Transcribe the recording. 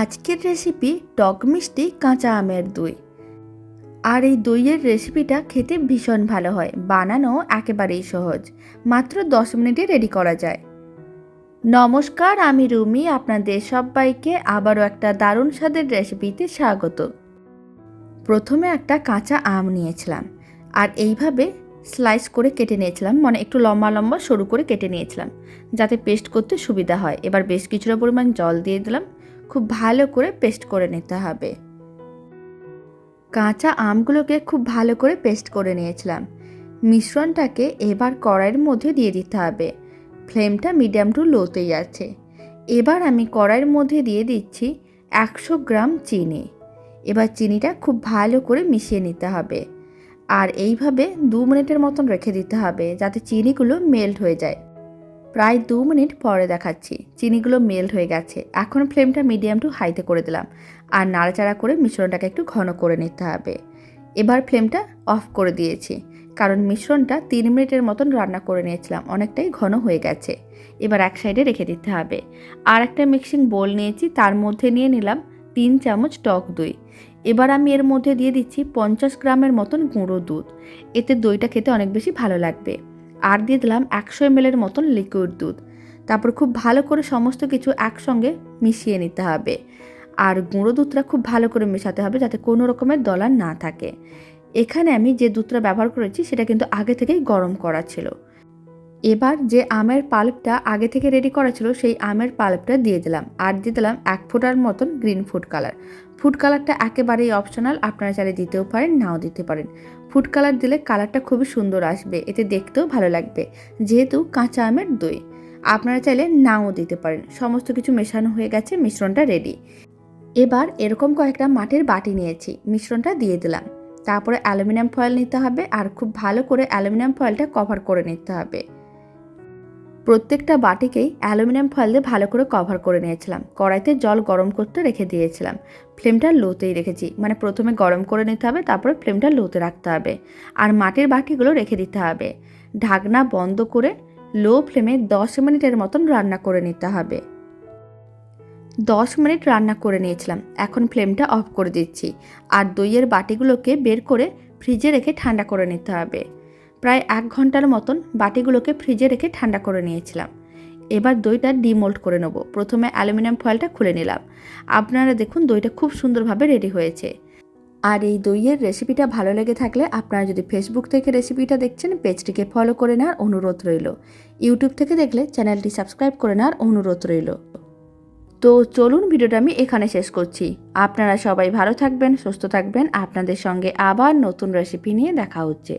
আজকের রেসিপি টক মিষ্টি কাঁচা আমের দই। আর এই দইয়ের রেসিপিটা খেতে ভীষণ ভালো হয় বানানো একেবারেই সহজ। মাত্র দশ মিনিটে রেডি করা যায়। নমস্কার, আমি রুমি, আপনাদের সবাইকে আবারও একটা দারুণ স্বাদের রেসিপিতে স্বাগত। প্রথমে একটা কাঁচা আম নিয়েছিলাম, আর এইভাবে স্লাইস করে কেটে নিয়েছিলাম মানে একটু লম্বা লম্বা সরু করে কেটে নিয়েছিলাম, যাতে পেস্ট করতে সুবিধা হয়। এবার বেশ কিছুটা পরিমাণ জল দিয়ে দিলাম খুব ভালো করে পেস্ট করে নিতে হবে। কাঁচা আমগুলোকে খুব ভালো করে পেস্ট করে নিয়েছিলাম। মিশ্রণটাকে এবার কড়াইয়ের মধ্যে দিয়ে দিতে হবে। ফ্লেমটা মিডিয়াম টু লোতেই আছে। এবার আমি কড়াইয়ের মধ্যে দিয়ে দিচ্ছি একশো গ্রাম চিনি। এবার চিনিটা খুব ভালো করে মিশিয়ে নিতে হবে। আর এইভাবে দু মিনিটের মতন রেখে দিতে হবে যাতে চিনিগুলো মেল্ট হয়ে যায়। প্রায় দু মিনিট পরে দেখাচ্ছি। চিনিগুলো মেল্ট হয়ে গেছে। এখন ফ্লেমটা মিডিয়াম টু হাইতে করে দিলাম। আর নাড়াচাড়া করে মিশ্রণটাকে একটু ঘন করে নিতে হবে। এবার ফ্লেমটা অফ করে দিয়েছি। কারণ মিশ্রণটা তিন মিনিটের মতন রান্না করে নিয়েছিলাম। অনেকটাই ঘন হয়ে গেছে। এবার এক সাইডে রেখে দিতে হবে। আর একটা মিক্সিং বোল নিয়েছি। তার মধ্যে নিয়ে নিলাম তিন চামচ টক দই। এবার আমি এর মধ্যে দিয়ে দিচ্ছি পঞ্চাশ গ্রামের মতন গুঁড়ো দুধ। এতে দইটা খেতে অনেক বেশি ভালো লাগবে। আর দিয়ে দিলাম একশো এমএলের মতন লিকুইড দুধ। তারপর খুব ভালো করে সমস্ত কিছু একসঙ্গে মিশিয়ে নিতে হবে। আর গুঁড়ো দুধটা খুব ভালো করে মেশাতে হবে যাতে কোনো রকমের দলা না থাকে। এখানে আমি যে দুধটা ব্যবহার করেছি সেটা কিন্তু আগে থেকেই গরম করা ছিল। এবার যে আমের পাল্পটা আগে থেকে রেডি করা ছিল, সেই আমের পাল্পটা দিয়ে দিলাম। আর দিয়ে দিলাম এক ফোঁটার মতন গ্রিন ফুড কালার ফুড কালারটা একেবারেই অপশনাল আপনারা চাইলে দিতেও পারেন, নাও দিতে পারেন। ফুড কালার দিলে কালারটা খুবই সুন্দর আসবে, এতে দেখতেও ভালো লাগবে, যেহেতু কাঁচা আমের দই। আপনারা চাইলে নাও দিতে পারেন, সমস্ত কিছু মেশানো হয়ে গেছে, মিশ্রণটা রেডি এবার এরকম কয়েকটা মাটির বাটি নিয়েছি, মিশ্রণটা দিয়ে দিলাম। তারপরে অ্যালুমিনিয়াম ফয়েল নিতে হবে, আর খুব ভালো করে অ্যালুমিনিয়াম ফয়েলটা কভার করে নিতে হবে। প্রত্যেকটা বাটিকেই অ্যালুমিনিয়াম ফয়েল দিয়ে ভালো করে কভার করে নিয়েছিলাম। কড়াইতে জল গরম করতে রেখে দিয়েছিলাম। ফ্লেমটা লোতেই রেখেছি। মানে প্রথমে গরম করে নিতে হবে, তারপরে ফ্লেমটা লোতে রাখতে হবে। আর মাটির বাটিগুলো রেখে দিতে হবে। ঢাকনা বন্ধ করে লো ফ্লেমে দশ মিনিটের মতন রান্না করে নিতে হবে। দশ মিনিট রান্না করে নিয়েছিলাম। এখন ফ্লেমটা অফ করে দিচ্ছি। আর দইয়ের বাটিগুলোকে বের করে ফ্রিজে রেখে ঠান্ডা করে নিতে হবে। প্রায় এক ঘণ্টার মতন বাটিগুলোকে ফ্রিজে রেখে ঠান্ডা করে নিয়েছিলাম। এবার দইটা ডিমোল্ড করে নেব। প্রথমে অ্যালুমিনিয়াম ফয়েলটা খুলে নিলাম। আপনারা দেখুন দইটা খুব সুন্দরভাবে রেডি হয়েছে। আর এই দইয়ের রেসিপিটা ভালো লেগে থাকলে আপনারা যদি ফেসবুক থেকে রেসিপিটা দেখছেন, পেজটিকে ফলো করে নেওয়ার অনুরোধ রইল। ইউটিউব থেকে দেখলে চ্যানেলটি সাবস্ক্রাইব করে নেওয়ার অনুরোধ রইল। তো চলুন ভিডিওটা আমি এখানে শেষ করছি। আপনারা সবাই ভালো থাকবেন, সুস্থ থাকবেন। আপনাদের সঙ্গে আবার নতুন রেসিপি নিয়ে দেখা হচ্ছে।